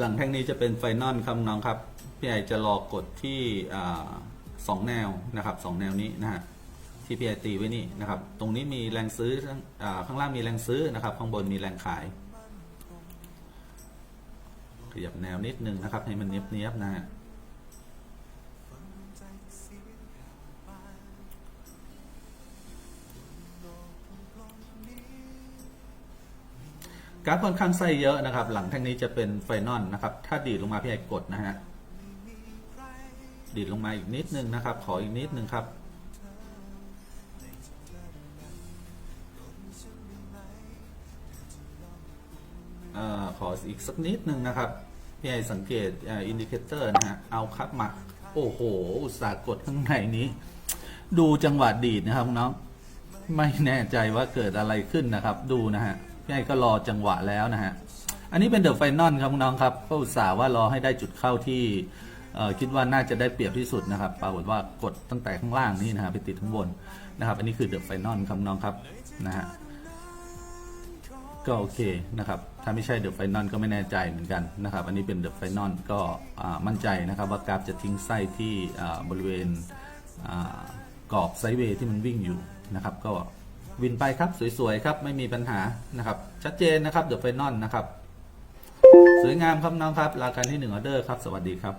หลังแท่งนี้จะเป็นไฟนอลครับน้องครับ พี่ไอจะรอกดที่สองแนวนะครับสองแนวนี้นะฮะที่พี่ไอตีไว้นี่นะครับ ตรงนี้มีแรงซื้อข้างอ่าข้างล่างมีแรงซื้อนะครับ ข้างบนมีแรงขาย ขยับแนวนิดนึงนะครับ ให้มันเนียบๆนะฮะ กราฟค่อนข้างไส้เยอะนะครับ หลังแท่งนี้จะเป็นไฟนอลนะครับ ถ้าดีดลงมาพี่ไอกดนะฮะดีดลงมาอีกนิดนึงนะครับ ขออีกนิดนึงครับอขออีกสักนิดนึงนะครับ พี่ไอสังเกตอินดิเคเตอร์นะฮะ เอาครับมา โอ้โห อุตส่าห์กดข้างในนี้ ดูจังหวะดีดนะครับน้อง ไม่แน่ใจว่าเกิดอะไรขึ้นนะครับ ดูนะฮะ พี่ไอก็รอจังหวะแล้วนะฮะ อันนี้เป็นเดอะไฟนอลครับน้องครับก็อุตส่าห์ว่ารอให้ได้จุดเข้าที่คิดว่าน่าจะได้เปรียบที่สุดนะครับ ปรากฏว่ากดตั้งแต่ข้างล่างนี่นะฮะไปติดข้างบนนะครับ อันนี้คือเดอะไฟนอลครับน้องครับนะฮะก็โอเคนะครับ ถ้าไม่ใช่เดอะไฟนอลก็ไม่แน่ใจเหมือนกันนะครับ อันนี้เป็นเดอะไฟนอลก็มั่นใจนะครับ ว่ากราฟจะทิ้งไส้ที่บริเวณอ่ากรอบไซด์เวย์ที่มันวิ่งอยู่นะครับ ก็ วินไปครับสวยๆครับไม่มีปัญหานะครับ ชัดเจนนะครับเดอะไฟนอลนะครับ สวยงามครับน้องครับราคาที่หนึ่งออเดอร์ครับ สวัสดีครับ